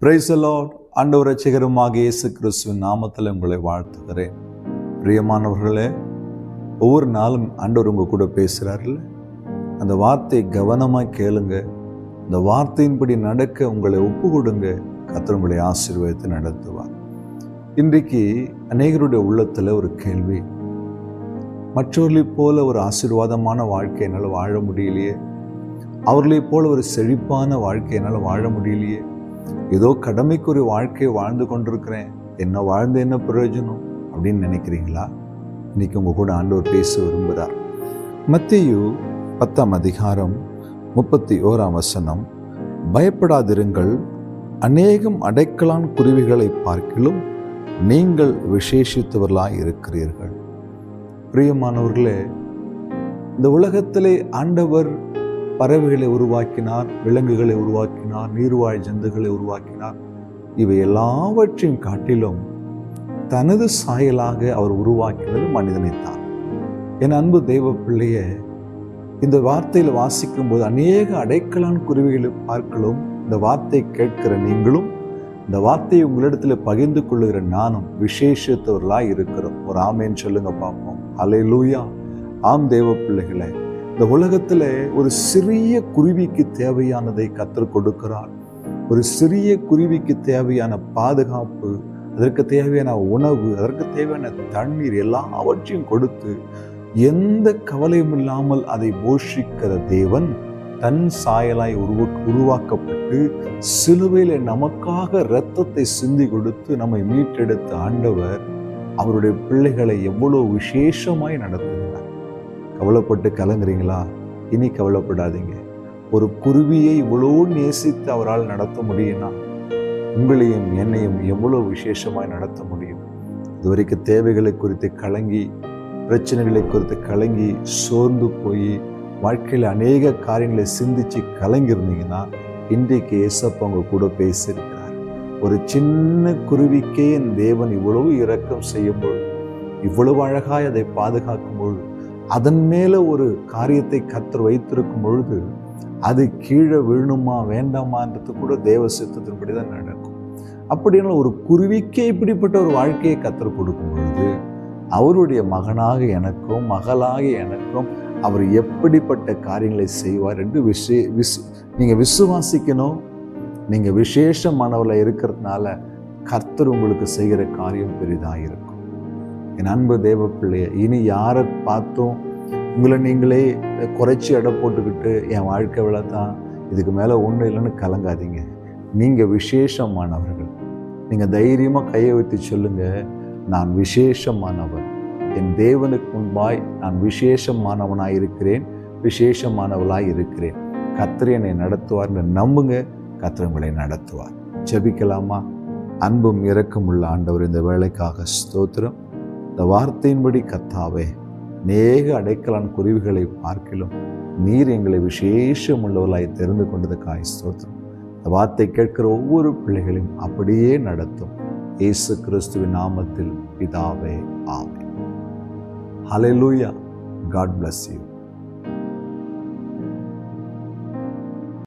பிரைசலாட் ஆண்டவர் ரசிகருமாக இயேசு கிறிஸ்துவின் நாமத்தில் உங்களை வாழ்த்துகிறேன். பிரியமானவர்களே ஒவ்வொரு நாளும் ஆண்டவர் உங்க கூட பேசுகிறார்கள் அந்த வார்த்தையை கவனமாக கேளுங்க. அந்த வார்த்தையின்படி நடக்க உங்களை ஒப்பு கொடுங்க கர்த்தர் உங்களை ஆசீர்வாதத்தை நடத்துவார். இன்றைக்கு அநேகருடைய உள்ளத்தில் ஒரு கேள்வி. மற்றவர்களைப் போல ஒரு ஆசீர்வாதமான வாழ்க்கை என்னால் வாழ முடியலையே. அவர்களைப் போல ஒரு செழிப்பான வாழ்க்கை என்னால் வாழ முடியலையே. ஏதோ கடமைக்கு ஒரு வாழ்க்கையை வாழ்ந்து கொண்டிருக்கிறேன். என்ன வாழ்ந்து என்ன பிரயோஜனம் அப்படின்னு நினைக்கிறீங்களா? இன்னைக்கு உங்கள் கூட ஆண்டவர் பேச விரும்புகிறார். மத்தியு பத்தாம் அதிகாரம் முப்பத்தி ஓராம் வசனம். பயப்படாதிருங்கள் அநேகம் அடைக்கலான் குருவிகளை பார்க்கிலும் நீங்கள் விசேஷித்தவர்களாய் இருக்கிறீர்கள். பிரியமானவர்களே இந்த உலகத்திலே ஆண்டவர் பறவைகளை உருவாக்கினார் விலங்குகளை உருவாக்கினார் நீர்வாழ் ஜந்துகளை உருவாக்கினார். இவை எல்லாவற்றையும் காட்டிலும் தனது சாயலாக அவர் உருவாக்கினது மனிதனைத்தான் என் அன்பு தெய்வ பிள்ளைய இந்த வார்த்தையில் வாசிக்கும் போது அநேக அடைக்கலான் குருவிகளை பார்க்கலும் இந்த வார்த்தை கேட்கிற நீங்களும் இந்த வார்த்தையை உங்களிடத்தில் பகிர்ந்து கொள்ளுகிற நானும் விசேஷத்தவர்களாக இருக்கிறோம். ஒரு ஆமேன்னு சொல்லுங்க பார்ப்போம். அலை லூயா ஆம் தெய்வ பிள்ளைகளை. இந்த உலகத்தில் ஒரு சிறிய குருவிக்கு தேவையானதை கற்றுக் கொடுக்கிறார். ஒரு சிறிய குருவிக்கு தேவையான பாதுகாப்பு அதற்கு தேவையான உணவு அதற்கு தேவையான தண்ணீர் எல்லாவற்றையும் கொடுத்து எந்த கவலையும் இல்லாமல் அதை போஷிக்கிற தேவன் தன் சாயலாய் உருவ உருவாக்கப்பட்டு சிலுவையில் நமக்காக இரத்தத்தை சிந்தி கொடுத்து நம்மை மீட்டெடுத்த ஆண்டவர் அவருடைய பிள்ளைகளை எவ்வளோ விசேஷமாய் நடத்துகிறார். கவலைப்பட்டு கலங்குறீங்களா? இனி கவலைப்படாதீங்க. ஒரு குருவியை இவ்வளோ நேசித்து அவரால் நடத்த முடியும்னா உங்களையும் என்னையும் எவ்வளோ விசேஷமாய் நடத்த முடியும்? இதுவரைக்கும் தேவைகளை குறித்து கலங்கி பிரச்சனைகளை குறித்து கலங்கி சோர்ந்து போய் வாழ்க்கையில் அநேக காரியங்களை சிந்திச்சு கலங்கியிருந்தீங்கன்னா இன்றைக்கு ஏசப்ப உங்க கூட பேசியிருக்கிறார் ஒரு சின்ன குருவிக்கே என் தேவன் இவ்வளவு இரக்கம் செய்யும் பொழுது இவ்வளவு அழகாய் அதை பாதுகாக்கும் பொழுது அதன் மேலே ஒரு காரியத்தை கத்தர் வைத்திருக்கும் பொழுது அது கீழே விழணுமா வேண்டாமான்றது கூட தேவ சித்தத்தின்படி தான் நடக்கும். அப்படின்னு ஒரு குருவிக்கே இப்படிப்பட்ட ஒரு வாழ்க்கையை கத்தர் கொடுக்கும் பொழுது அவருடைய மகனாக எனக்கும் மகளாக எனக்கும் அவர் எப்படிப்பட்ட காரியங்களை செய்வார் என்று விஷே விசு நீங்கள் விசுவாசிக்கணும். நீங்கள் விசேஷமானவரில் இருக்கிறதுனால கர்த்தர் உங்களுக்கு செய்கிற காரியம் பெரிதாக இருக்கும் என் அன்பு தேவ பிள்ளைய இனி யாரை பார்த்தும் உங்களை நீங்களே குறைச்சி எடை போட்டுக்கிட்டு என் வாழ்க்கை விழா தான் இதுக்கு மேலே ஒன்றும் இல்லைன்னு கலங்காதீங்க. நீங்கள் விசேஷமானவர்கள். நீங்கள் தைரியமாக கையை வைத்து சொல்லுங்கள் நான் விசேஷமானவர். என் தேவனுக்கு முன்பாய் நான் விசேஷமானவனாக இருக்கிறேன் விசேஷமானவளாக இருக்கிறேன். கத்திரி என்னை நடத்துவார்னு நம்புங்க கத்திரி உங்களை நடத்துவார். ஜெபிக்கலாமா? அன்பும் இரக்கமுள்ள ஆண்டவர் இந்த வேலைக்காக ஸ்தோத்திரம். இந்த வார்த்தையின்படி கத்தாவே நேக அடைக்கலான் குருவிகளை பார்க்கிலும் நீர் எங்களை விசேஷம் உள்ளவர்களாய் தெரிந்து கொண்டதுக்காய் ஸ்தோத்திரம். இந்த வார்த்தை கேட்கிற ஒவ்வொரு பிள்ளைகளையும் அப்படியே நடத்தும். இயேசு கிறிஸ்துவின் நாமத்தில் பிதாவே ஆமே ஹலெலூயா காட் பிளஸ் யூ